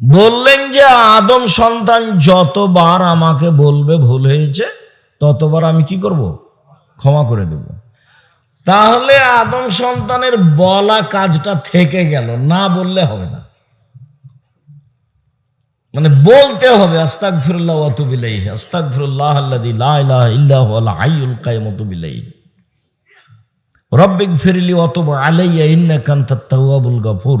বললেন যে, আদম সন্তান যতবার আমাকে বলবে ভুল হয়েছে, ততবার আমি কি করব? ক্ষমা করে দেব। তাহলে আদম সন্তানের বলা কাজটা থেকে গেল, না বললে হবে না। মানে বলতে হবে আস্তাক ফিরুল্লাহ অতুবিলাই আস্তাক ফিরুল্লাহ আল্লাদি ইল্লাহ হাইউল কায়মতুবিলাই রব্বিক ফিরলি অতব আলাইয়া ইন্নাকান্তাত তাওয়াবুল গফুর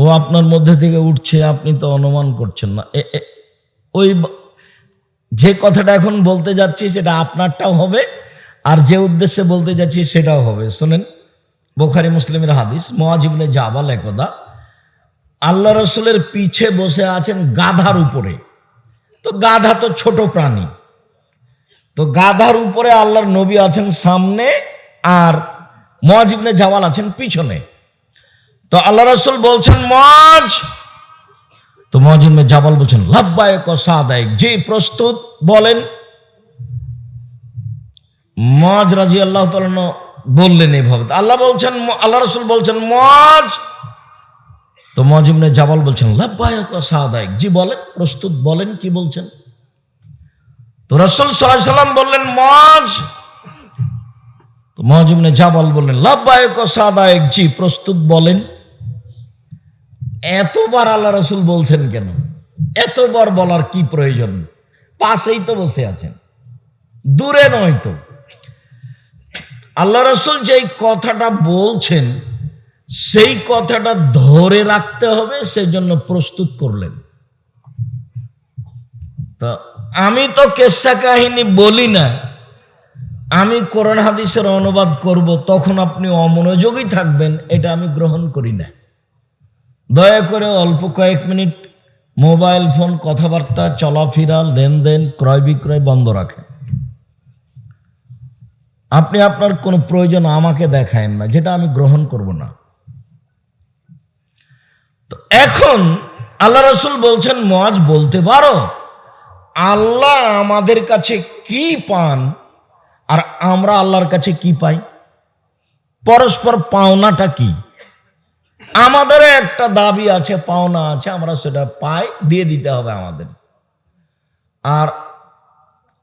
ও আপনার মধ্যে থেকে উঠছে, আপনি তো অনুমান করছেন না। ওই যে কথাটা এখন বলতে যাচ্ছি সেটা আপনারটাও হবে, আর যে উদ্দেশ্যে বলতে যাচ্ছি সেটাও হবে। শোনেন, বোখারি মুসলিমের হাদিস মোয়াজিবনে জাবাল একদা, আল্লাহ রসুলের পিছে বসে আছেন গাধার উপরে। তো গাধা তো ছোট প্রাণী। তো গাধার উপরে আল্লাহর নবী আছেন সামনে, আর মোয়াজিবনে জাওয়াল আছেন পিছনে। তো আল্লাহ রসুল বলছেন মজ তো মজিমে জাবাল বলছেন লাভবায়ক ও সাদায়ক জি প্রস্তুত বলেন। মজ রাজি আল্লাহ বললেন এভাবে তো আল্লাহ বলছেন, আল্লাহ রসুল বলছেন মজ তো মজিমনে জাবাল বলছেন লাভবায়ক ও সাদায়ক জি বলেন, প্রস্তুত বলেন, কি বলছেন? তো রসুল সাল্লাম বললেন মজ তো মহাজিবনে জাবাল বললেন লাভবায়ক ও সাদায়ক জি প্রস্তুত বলেন। এতবার আল্লাহ রসুল বলছেন কেন? এতবার বলার কি প্রয়োজন? পাশেই তো বসে আছেন। দূরে নয় তো। আল্লাহ রসুল যেই কথাটা বলছেন, সেই কথাটা ধরে রাখতে হবে, সেজন্য প্রস্তুত করলেন। তা আমি তো কেসা কাহিনী বলি না। আমি কোরআন হাদিসের অনুবাদ করব, তখন আপনি অমনোযোগী থাকবেন, এটা আমি গ্রহণ করি না। দয়া করে অল্প কয়েক মিনিট মোবাইল ফোন কথাবার্তা, চলাফেরা, লেনদেন, ক্রয় বিক্রয় বন্ধ রাখেন। আপনি আপনার কোনো প্রয়োজন আমাকে দেখায়েন না, যেটা আমি গ্রহণ করব না। তো এখন আল্লাহ রসুল বলছেন মজ বলতে পারো, আল্লাহ আমাদের কাছে কি পান আর আমরা আল্লাহর কাছে কি পাই? পরস্পর পাওনাটা কি? আমাদের একটা দাবি আছে, পাওনা আছে, আমরা সেটা পাই, দিয়ে দিতে হবে আমাদের। আর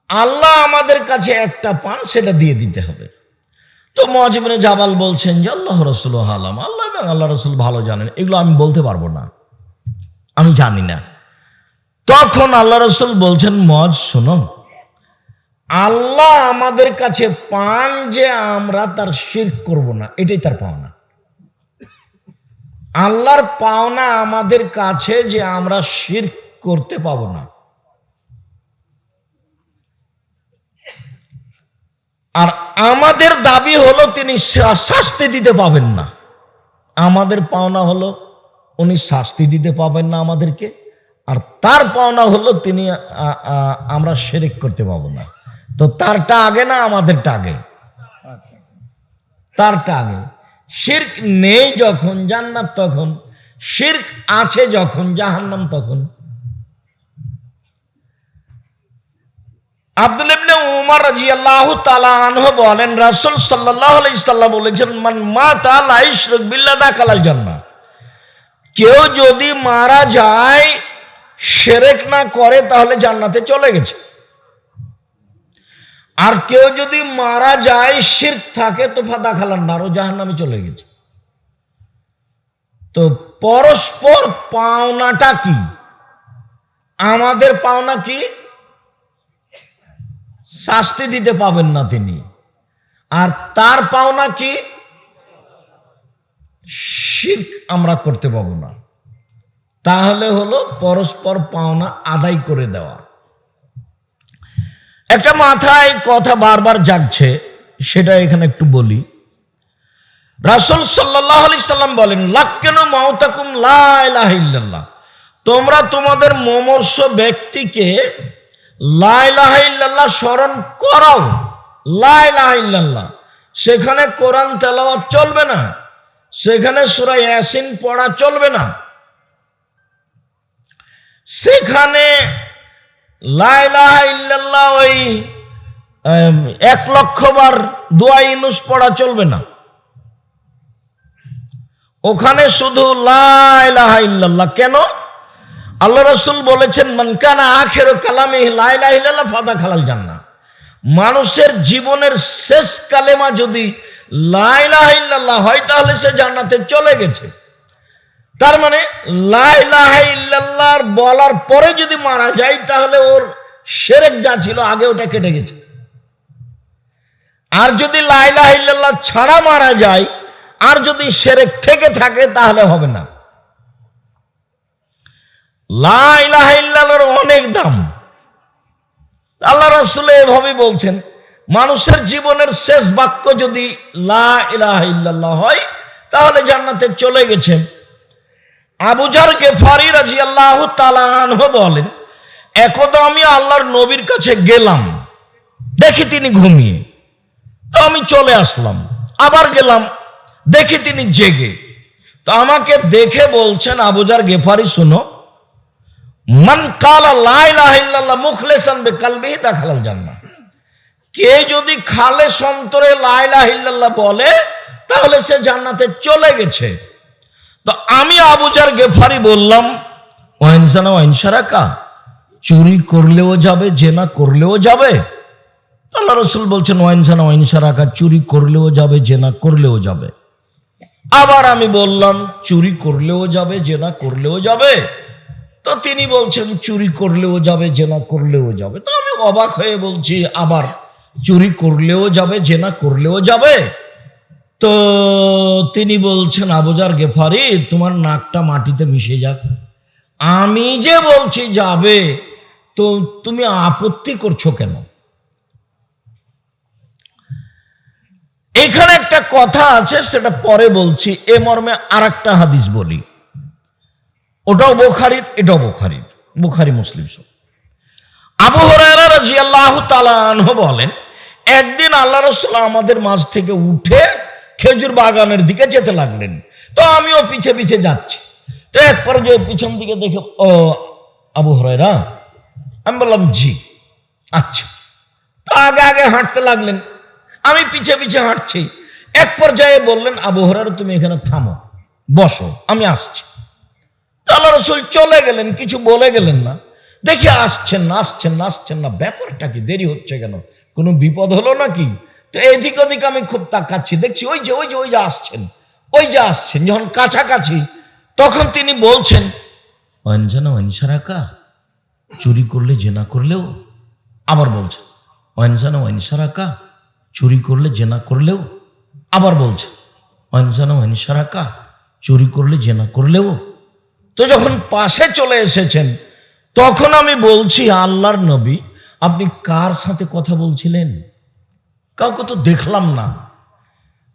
আল্লাহ আমাদের কাছে একটা পান, সেটা দিয়ে দিতে হবে। তো মজিবিনে জাবাল বলছেন যে, আল্লাহ রসুল হালাম আল্লাহ এবং আল্লাহ রসুল ভালো জানেন, এগুলো আমি বলতে পারব না। আমি জানি না। তখন আল্লাহ রসুল বলছেন মজ শোনো, আল্লাহ আমাদের কাছে পান যে আমরা তার শির করব না, এটাই তার পাওনা। আল্লাহর পাওনা আমাদের কাছে যে আমরা শির করতে পাবো না। আর আমাদের দাবি হলো তিনি শাস্তি দিতে পাবেন না। আমাদের পাওনা হলো উনি শাস্তি দিতে পাবেন না আমাদেরকে। আর তার পাওনা হলো তিনি আমরা সেরেক করতে পাবো না। তো তারটা আগে না আমাদেরটা আগে? তারটা আগে। শির্ক নেই যখন, জান্নাত তখন, শির্ক আছে যখন, জাহান্নাম তখন। আব্দুল ইবনে উমর রাদিয়াল্লাহু তাআলা আনহু বলেন, রাসূল সাল্লাল্লাহু আলাইহি সাল্লাম বলেছেন, মান মাতা লা ইশরিক বিল্লাহ দাখালাল জান্নাহ। কেউ যদি মারা যায় শিরক না করে, তাহলে জান্নাতে চলে গেছে। আর কেউ যদি মারা যায়, শিরক থাকে, তো ফাদা খালান না, আরও জাহান্নামে চলে গেছে। তো পরস্পর পাওনাটা কি? আমাদের পাওনা কি? শাস্তি দিতে পাবেন না তিনি। আর তার পাওনা কি? শির্ক আমরা করতে পাবো না। তাহলে হলো পরস্পর পাওনা আদায় করে দেওয়া। একটা মাথায় কথা বারবার জাগছে, সেটা এখানে একটু বলি। রাসুল সাল্লাহ আলি সাল্লাম বলেন, লাক্কেন মাওতাকুম লা ইলাহা ইল্লাল্লাহ। তোমরা তোমাদের মমর্ষ ব্যক্তিকে লাইলাহাইল্লাহ স্মরণ করাও লাইলাহাইল্লাহ সেখানে কোরআন তেলাওয়াত চলবে না। সেখানে সুরা ইয়াসিন পড়া চলবে না। সেখানে ওই এক লক্ষ বার দোয়া ইনুস পড়া চলবে না। ওখানে শুধু লাইলাহা কেন? আল্লাহ রসুল বলেছেন মানকানা আখের কালামে লাইলাহ ফাদা খালাল জান্না মানুষের জীবনের শেষ কালেমা যদি লাইলাহ হয়, তাহলে সে জান্নাতে চলে গেছে। তার মানে লাইলাহা ইল্লাল্লাহর বলার পরে যদি মারা যায়, তাহলে ওর সেরেক যা ছিল আগে ওটা কেটে গেছে। আর যদি লাইলাহা ছাড়া মারা যায়, আর যদি সেরেক থেকে থাকে, তাহলে হবে না। লাইলাহা ইল্লাল্লাহর অনেক দাম। আল্লাহ রাসূল এভাবে বলছেন, মানুষের জীবনের শেষ বাক্য যদি লা ইলাহা হয়, তাহলে জান্নাতে চলে গেছে আবুজার গেফারি রাজি আল্লাহ বলেন, একদা আমি আল্লাহর নবীর কাছে গেলাম। দেখি তিনি ঘুমিয়ে। তো আমি চলে আসলাম। আবার গেলাম। দেখি তিনি জেগে। তো আমাকে দেখে বলছেন আবুজার গেফারি শুনো। মান কালা লাইলাহিল্লাহ মুখলেসান বে কালবিহি দাখালাল জান্নাহ। কে যদি খালে সন্তরে লাইলাহিল্লাহ বলে, তাহলে সে জান্নাতে চলে গেছে। তো আমি আবুজার গেফারি বললাম ওয়াইনসানা ওয়াইনসারাকা চুরি করলেও যাবে, জেনা করলেও যাবে? আল্লাহ রসুল বলছেন ওয়াইনসানা ওয়াইনসারাকা চুরি করলেও যাবে, জেনা করলেও যাবে। আবার আমি বললাম, চুরি করলেও যাবে, জেনা করলেও যাবে। তো তিনি বলছেন, চুরি করলেও যাবে, জেনা করলেও যাবে। তো আমি অবাক হয়ে বলছি, আবার চুরি করলেও যাবে, জেনা করলেও যাবে? তো তিনি বলছেন আবুজার গেফারি, তোমার নাকটা মাটিতে মিশে যাক। আমি যে বলছি যাবে, তো তুমি আপত্তি করছ কেন? এখানে একটা কথা আছে, সেটা পরে বলছি। এ মর্মে আর একটা হাদিস বলি। ওটাও বোখারির, এটাও বোখারির, বুখারি মুসলিম সব। আবু রাদিয়াল্লাহু তাআলা আনহু বলেন, একদিন আল্লাহ রাসূল আমাদের মাঝ থেকে উঠে খেজুর বাগানের দিকে যেতে লাগলেন। তো আমিও পিছে পিছে যাচ্ছি। তো এক পর্যায়ে পিছন দিকে দেখে, ও আবু হরাইরা আমি বললাম, জি। আচ্ছা। তো আগে আগে হাঁটতে লাগলেন। আমি পিছে পিছে হাঁটছি। এক পর্যায়ে বললেন, আবু হরাইরা তুমি এখানে থামো। বসো, আমি আসছি। তো আল্লাহ রসুল চলে গেলেন, কিছু বলে গেলেন না। দেখি আসছেন না আসছেন না আসছেন না। ব্যাপারটা কি? দেরি হচ্ছে কেন? কোনো বিপদ হলো নাকি? তো এদিক ওদিক আমি খুব তাকাচ্ছি, দেখছি ওই যে ওই যে ওই যে আসছেন, ওই যে আসছেন, যখন কাছাকাছি, তখন তিনি বলছেন, অঞ্জনা অনসারাকা চুরি করলে জেনা করলেও আবার বলছেন অঞ্জনা অনসারাকা চুরি করলে জেনা করলেও আবার বলছেন অঞ্জনা অনসারাকা চুরি করলে জেনা করলেও তো যখন পাশে চলে এসেছেন, তখন আমি বলছি, আল্লাহর নবী, আপনি কার সাথে কথা বলছিলেন? কাউকে তো দেখলাম না।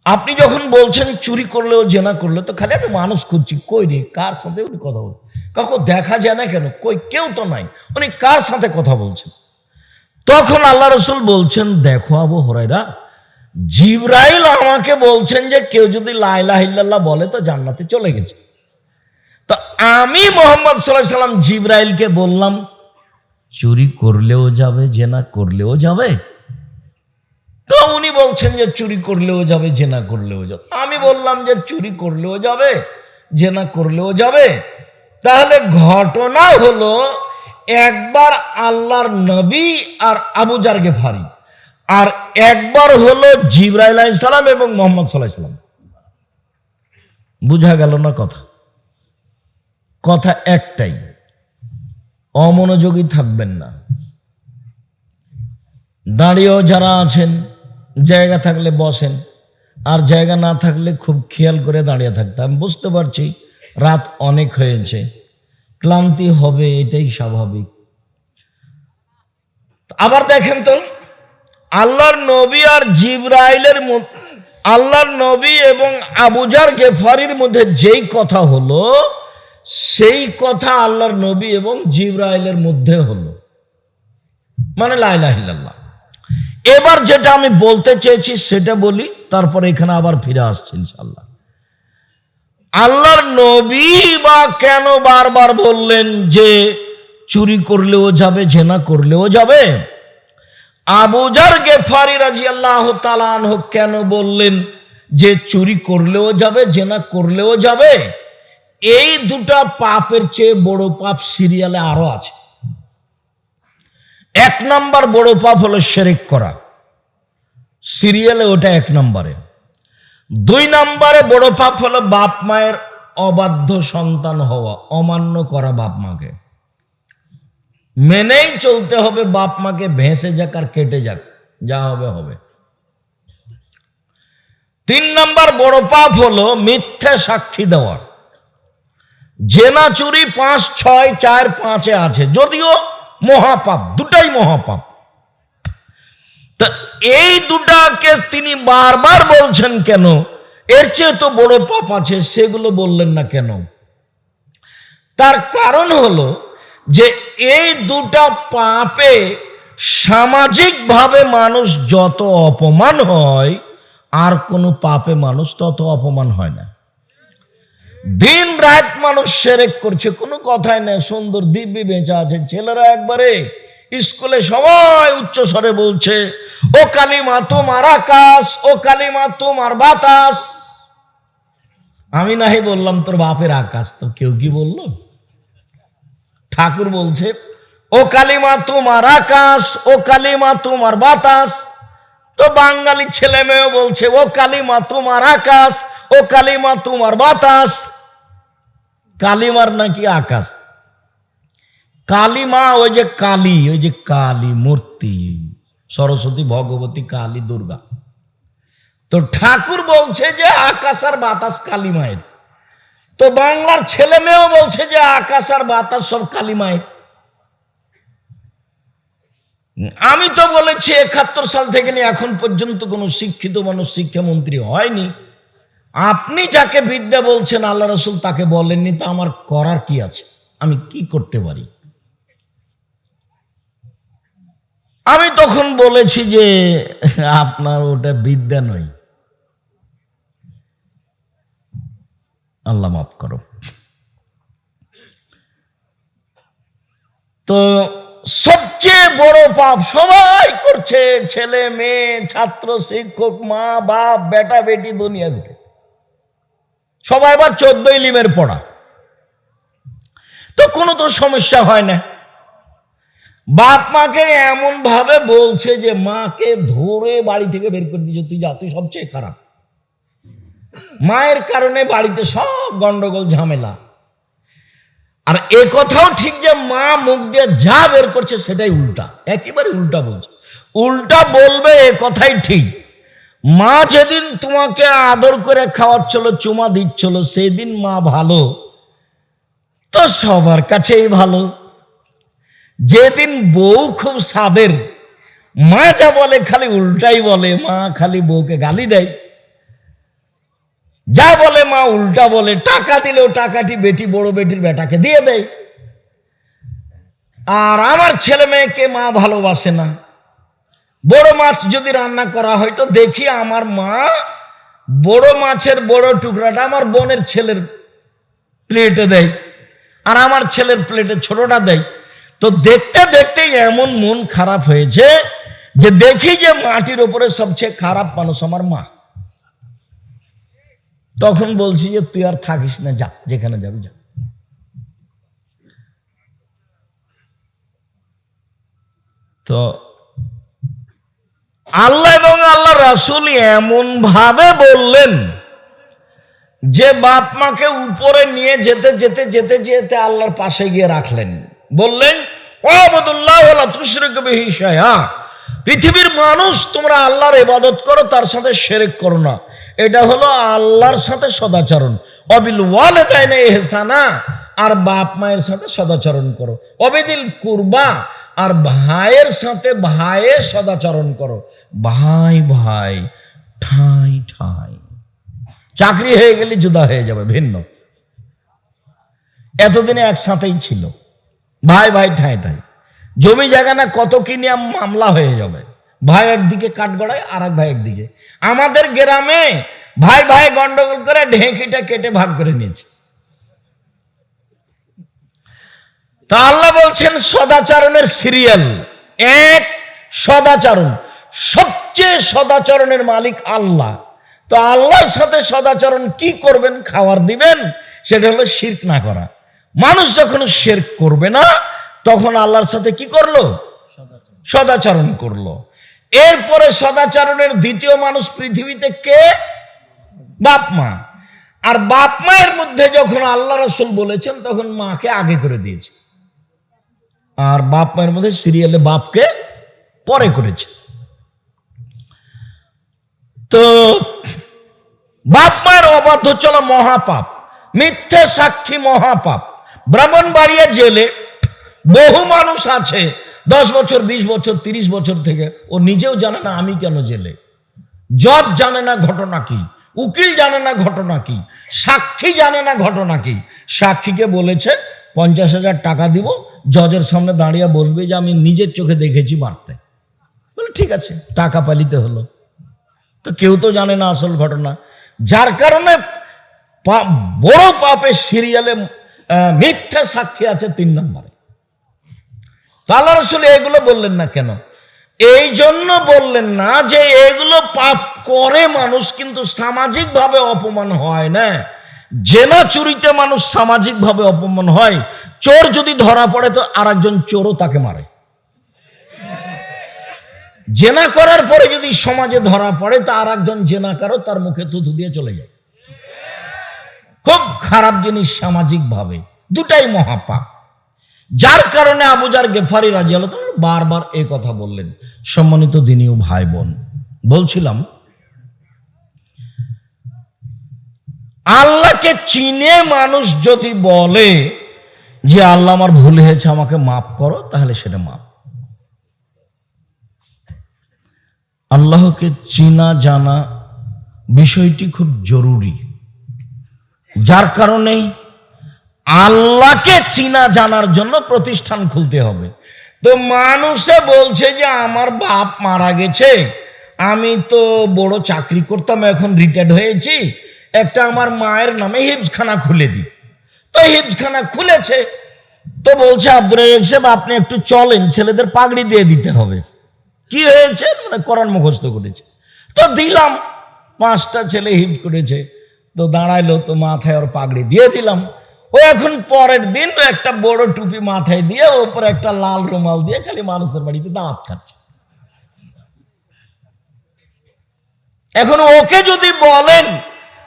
আপনি যখন বলছেন চুরি করলেও জেনা করলে, তো খালি আমি মানুষ খুঁজছি। কই রে, কার সাথে উনি কথা বল? কাউকে দেখা যায় না কেন? কই, কেউ তো নাই। উনি কার সাথে কথা বলছেন? তখন আল্লাহ রসুল বলছেন, দেখো আবু হরাইরা জিব্রাইল আমাকে বলছেন যে কেউ যদি লাইলাহিল্লাহ বলে, তো জান্নাতে চলে গেছে। তো আমি মোহাম্মদ সাল্লাহ সাল্লাম জিব্রাইলকে বললাম, চুরি করলেও যাবে, জেনা করলেও যাবে। উনি বলছেন যে চুরি করলেও যাবে, জেনা করলেও যাবে। আমি বললাম যে চুরি করলেও যাবে, জেনা করলেও যাবে। তাহলে ঘটনা হলো, একবার আল্লাহর নবী আর আবুজার গেফারি আর একবার হলো জিব্রাইল সালাম এবং মোহাম্মদ সাল্লাহ সাল্লাম। বুঝা গেল না কথা? কথা একটাই, অমনোযোগী থাকবেন না। দাঁড়িয়েও যারা আছেন জায়গা থাকলে বসেন, আর জায়গা না থাকলে খুব খেয়াল করে দাঁড়িয়ে থাকতাম বুঝতে পারছি, রাত অনেক হয়েছে। ক্লান্তি হবে, এটাই স্বাভাবিক। আবার দেখেন তো, আল্লাহর নবী আর জিব্রাইলের আল্লাহর নবী এবং আবুজার গেফারির মধ্যে যেই কথা হলো, সেই কথা আল্লাহর নবী এবং জিব্রাইলের মধ্যে হলো। মানে লাইলাহিল্লাহ এবার যেটা আমি বলতে চেয়েছি, সেটা বলি, তারপর এখানে আবার ফিরে আসছি ইনশাল্লাহ আল্লাহর নবী বা কেন বারবার বললেন যে চুরি করলেও যাবে, জেনা করলেও যাবে? আবুজার গেফারি রাজি আল্লাহ তালান কেন বললেন যে চুরি করলেও যাবে, জেনা করলেও যাবে? এই দুটা পাপের চেয়ে বড় পাপ সিরিয়ালে আরও আছে। এক নাম্বার বড় পাপ হলো সেরেক করা। সিরিয়ালে ওটা এক নম্বরে। দুই নম্বরে বড় পাপ হলো বাপ মায়ের অবাধ্য সন্তান হওয়া, অমান্য করা বাপ মাকে। মেনেই চলতে হবে বাপ মাকে ভেসে যাক আর কেটে যাক, যা হবে হবে। তিন নম্বর বড় পাপ হলো মিথ্যে সাক্ষী দেওয়া। জেনা চুরি পাঁচ ছয় চার পাঁচে আছে, যদিও মহাপাপ, দুটাই মহাপাপ। তা এই দুটাকে তিনি বারবার বলছেন কেন? এর চেয়ে তো বড় পাপ আছে, সেগুলো বললেন না কেন? তার কারণ হলো যে এই দুটা পাপে সামাজিকভাবে মানুষ যত অপমান হয়, আর কোনো পাপে মানুষ তত অপমান হয় না। দিন রাত মানুষ সেরেক করছে, কোনো কথাই নেই। সুন্দর দিব্যি বেঁচে আছে। ছেলেরা একবারে স্কুলে সবাই উচ্চ স্বরে বলছে, ও কালিমা, তোমার আকাশ, ও কালিমা, তোমার বাতাস। আমি নাহি বললাম, তোর বাপের আকাশ। তো কেউ কি বলল? ঠাকুর বলছে, ও কালিমা, তোমার আকাশ, ও কালিমা, তোমার বাতাস। তো বাঙালি ছেলে মেয়েও বলছে, ও কালিমা, তোমার আকাশ ও কালিমা তোমার বাতাস। কালিমার নাকি আকাশ? কালিমা, ওই যে কালী, ওই যে কালী মূর্তি। সরস্বতী, ভগবতী, কালী, দুর্গা। তো ঠাকুর বলছে যে আকাশ আর বাতাস কালী মায়ের তো বাংলার ছেলে মেয়েও বলছে যে আকাশ আর বাতাস সব কালী মায়ের আমি তো বলেছি একাত্তর সাল থেকে নিয়ে এখন পর্যন্ত কোনো শিক্ষিত মানুষ শিক্ষামন্ত্রী হয়নি। আপনি যাকে বিদ্যা বলছেন, আল্লাহ রসুল তাকে বলেননি, তা আমার করার কি আছে? আমি কি করতে পারি? আমি তখন বলেছি যে, আপনার ওটা বিদ্যা নয়। আল্লাহ মাফ করো। তো সবচেয়ে বড় পাপ সবাই করছে, ছেলে, মেয়ে, ছাত্র, শিক্ষক, মা, বাপ, বেটা, বেটি, দুনিয়া ঘুরে। সবাই আবার চোদ্দ ইলিমের পড়া। তো কোনো তো সমস্যা হয় না। বাপ মাকে এমন ভাবে বলছে যে, মাকে ধরে বাড়ি থেকে বের করে দিয়েছে, তুই যা, তুই সবচেয়ে খারাপ। মায়ের কারণে বাড়িতে সব গন্ডগোল, ঝামেলা। আর এ কথাও ঠিক যে, মা মুখ দিয়ে যা বের করছে, সেটাই উল্টা। একেবারে উল্টা বলছে। উল্টা বলবে, এ কথাই ঠিক। মা যেদিন তোমাকে আদর করে খাওয়াচ্ছিল, চুমা দিচ্ছিল, সেদিন মা ভালো। তো সবার কাছেই ভালো। যেদিন বউ খুব সাদের, মা যা বলে খালি উল্টাই বলে, মা খালি বউকে গালি দেয়। যা বলে মা উল্টা বলে, টাকা দিলেও টাকাটি বেটি, বড় বেটির বেটাকে দিয়ে দেয়। আর আমার ছেলে মেয়েকে মা ভালোবাসে না। বড় মাছ যদি রান্না করা হয় তো দেখি আমার মা বড় মাছের বড় টুকরাটা আমার বোনের ছেলের প্লেটে দেয় আর আমার ছেলের প্লেটে ছোটটা দেয়। তো দেখতে দেখতে এমন মন খারাপ হয়েছে যে দেখি যে মাটির ওপরে সবচেয়ে খারাপ মানুষ আমার মা। তখন বলছি যে তুই আর থাকিস না, যা, যেখানে যাবি যা। তো আল্লাহ এবং আল্লাহ রাসুল এমন ভাবে বললেন যে বাপ মাকে উপরে নিয়ে যেতে যেতে যেতে যেতে আল্লাহর পাশে গিয়ে রাখলেন। বললেন পৃথিবীর মানুষ, তোমরা আল্লাহর ইবাদত করো, তার সাথে সেরেক করো না। এটা হলো আল্লাহর সাথে সদাচরণ। অবিল ওয়ালে তাই না এহসানা আর বাপ মায়ের সাথে সদাচরণ করো। অবিদিল কুরবা আর ভাইয়ের সাথে ভাইয়ে সদাচরণ করো। ভাই ভাই, ঠাই ঠাই। চাকরি হয়ে গেলে জুদা হয়ে যাবে, ভিন্ন। এতদিনে একসাথেই ছিল। ভাই ভাই, ঠাই ঠাই। জমি জায়গা না কত কি নিয়ে মামলা হয়ে যাবে। ভাই একদিকে কাঠগড়ায় আর এক ভাই একদিকে। আমাদের গ্রামে ভাই ভাই গন্ডগোল করে ঢেঁকিটা কেটে ভাগ করে নিয়েছে। তা আল্লাহ বলছেন সদাচরণের সিরিয়াল। এক সদাচরণ। সবচেয়ে সদাচরণের মালিক আল্লাহ। তো আল্লাহর সাথে সদাচরণ কি করবেন খাবার দিবেন সেটা হলো শির্ক না করা। মানুষ যখন শেরক করবে না তখন আল্লাহর সাথে কি করল? সদাচরণ। করল। এরপরে সদাচরণের দ্বিতীয় মানুষ পৃথিবীতে কে? বাপ মা। আর বাপ মায়ের মধ্যে যখন আল্লাহ রসুল বলেছেন তখন মাকে আগে করে দিয়েছে। আর বাপ মায়ের মধ্যে সিরিয়ালে বাপকে পরে করেছে। তো বাপ মায়ের অবাধ্য চলা মহাপাপ, মিথ্যে সাক্ষী মহাপাপ, ব্রাহ্মণবাড়িয়া জেলে বহু মানুষ আছে, দশ বছর, বিশ বছর, তিরিশ বছর থেকে। ও নিজেও জানে না আমি কেন জেলে। জজ জানে না ঘটনা কি, উকিল জানে না ঘটনা কি, সাক্ষী জানে না ঘটনা কি। সাক্ষীকে বলেছে পঞ্চাশ হাজার টাকা দিব, জজের সামনে দাঁড়িয়ে বলবে যে আমি নিজের চোখে দেখেছি মারতে। বলে, ঠিক আছে, টাকা পালিতে হলো। তো কেউ তো জানে না আসল ঘটনা। যার কারণে বড় পাপের সিরিয়ালে মিথ্যা সাক্ষী আছে তিন নম্বরে। আল্লাহ রসুল এগুলো বললেন না কেন? এই জন্য বললেন না যে এগুলো পাপ করে মানুষ কিন্তু সামাজিকভাবে অপমান হয় না। জেনা চুরিতে মানুষ সামাজিকভাবে অপমান হয়, চোর যদি ধরা পড়ে তো আরেকজন চোরও তাকে মারে। জেনা করার পরে যদি সমাজে ধরা পড়ে, তা আর একজন জেনাকারও তার মুখে থুতু দিয়ে চলে যায়। খুব খারাপ জিনিস সামাজিকভাবে, দুটাই মহাপাপ। যার কারণে আবুজার গেফারি রাজি আল্লাহ বারবার এ কথা বললেন। সম্মানিত দিনীয় ভাই বোন বলছিলাম আল্লাহকে চিনে মানুষ যদি বলে যে আল্লাহ আমার ভুল হয়েছে, আমাকে মাফ করো, তাহলে সেটা মাফ। আল্লাহকে চিনা, জানা বিষয়টি খুব জরুরি। যার কারণে আল্লাহকে চিনা, জানার জন্য প্রতিষ্ঠান খুলতে হবে। তো মানুষে বলছে যে, আমার বাপ মারা গেছে, আমি তো বড় চাকরি করতাম, এখন রিটায়ার্ড হয়েছি একটা আমার মায়ের নামে হিপসখানা খুলে দিই। তো হিপসখানা খুলেছে, তো বলছে রাজাক সাহেব, আপনি একটু চলেন, ছেলেদের পাগড়ি দিয়ে দিতে হবে। কি হয়েছে? মানে কোরআন মুখস্থ করেছে। তো দিলাম, পাঁচটা ছেলে হিট করেছে, তো দাঁড়াইলো, তো মাথায় ওর পাগড়ি দিয়ে দিলাম। ও এখন পরের দিন একটা বড় টুপি মাথায় দিয়ে ওপরে একটা লাল রুমাল দিয়ে খালি মানুষের বাড়িতে দাঁত খাচ্ছে। এখন ওকে যদি বলেন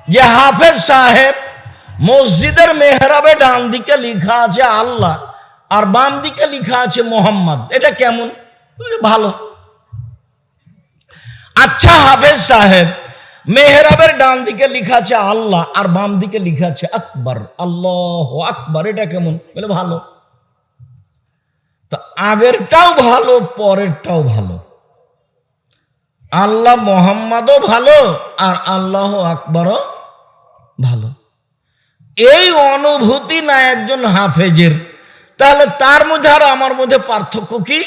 যে হাফেজ সাহেব মসজিদের মেহরাবে ডান দিকে লিখা আছে আল্লাহ আর বাম দিকে লিখা আছে মোহাম্মদ। এটা কেমন? ভালো। আচ্ছা হাফেজ সাহেব, মেহরাবের ডান দিকে লেখা আছে আল্লাহ আর বাম দিকে লিখা আছে আকবর। আল্লাহ আকবর, এটা কেমন? বলে ভালো। তা আগেরটাও ভালো, পরেরটাও ভালো। আল্লাহ মোহাম্মদও ভালো আর আল্লাহ আকবরও ভালো। এই অনুভূতি না একজন হাফেজের। তাহলে তার মধ্যে আর আমার মধ্যে পার্থক্য কি?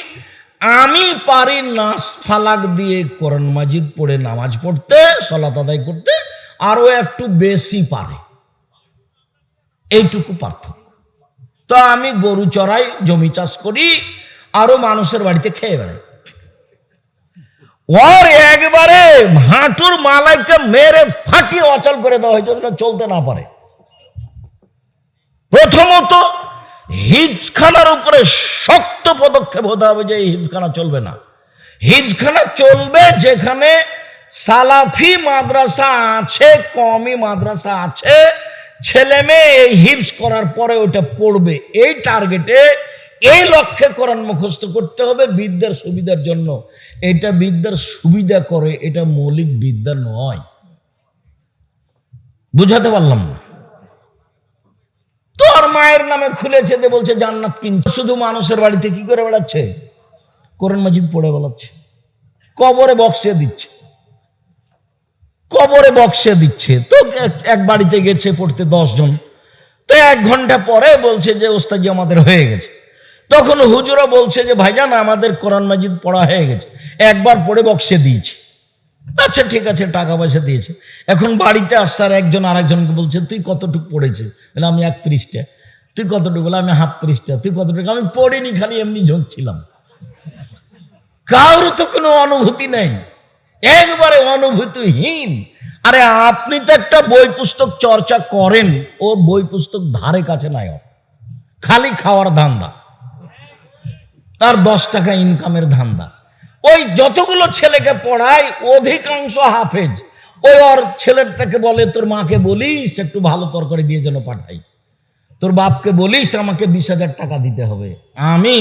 আমি পারি নাস ফালাক দিয়ে কোরআন মাজিদ পড়ে, নামাজ পড়তে, সলাত আদায় করতে, আরও একটু বেশি পারে। এইটুকু পার্থক্য। তো আমি গরু চড়াই, জমি চাষ করি আরও মানুষের বাড়িতে খেয়ে বেড়াই। ওর একবারে হাঁটুর মালাইকে মেরে ফাটিয়ে অচল করে দেওয়া হয়েছে যেন চলতে না পারে। প্রথমত, হিজখানার উপরে শক্ত পদক্ষেপ হতে হবে যে এই হিজখানা চলবে না। হিজখানা চলবে যেখানে সালাফি মাদ্রাসা আছে কমি মাদ্রাসা আছে, ছেলে মেয়ে এই হিপস করার পরে ওটা পড়বে। এই টার্গেটে এই লক্ষ্যে কোরআন মুখস্থ করতে হবে বিদ্যার সুবিধার জন্য। এটা বিদ্যার সুবিধা করে, এটা মৌলিক বিদ্যা নয়। বুঝাতে পারলাম না। তোর মায়ের নামে খুলেছে যে বলছে জান্নাত কিনছে শুধু মানুষের বাড়িতে কি করে বেড়াচ্ছে? কোরআন মাজিদ পড়ে বেড়াচ্ছে। কবরে বক্সে দিচ্ছে। কবরে বক্সে দিচ্ছে। তো এক- বাড়িতে গেছে পড়তে জন তো এক ঘণ্টা পরে বলছে যে ওস্তাজি আমাদের হয়ে গেছে। তখন হুজুরা বলছে যে, ভাইজান, আমাদের কোরআন মাজিদ পড়া হয়ে গেছে। একবার পড়ে বক্সে দিয়েছি। আচ্ছা ঠিক আছে, টাকা পয়সা দিয়েছে। এখন বাড়িতে আসছে আর একজন আরেকজনকে বলছে, তুই কতটুকু পড়েছিস? বলে, আমি এক পৃষ্ঠা তুই কতটুকু? বলে, আমি হাফ পৃষ্ঠা তুই কতটুকু? আমি পড়িনি, খালি এমনি ঝুঁকছিলাম। কারোর তো কোনো অনুভূতি নেই। একবারে অনুভূতিহীন। আরে, আপনি তো একটা বই পুস্তক চর্চা করেন, ওর বই পুস্তক ধারে কাছে নাই। খালি খাওয়ার ধান্দা। তার দশ টাকা ইনকামের ধান্দা। ওই যতগুলো ছেলেকে পড়ায়, অধিকাংশ হাফেজ। ওই ওর ছেলেটাকে বলে, তোর মাকে বলিস, একটু ভালো তরকারি দিয়ে যেন পাঠাই। তোর বাপকে বলিস, আমাকে বিশ হাজার টাকা দিতে হবে। আমি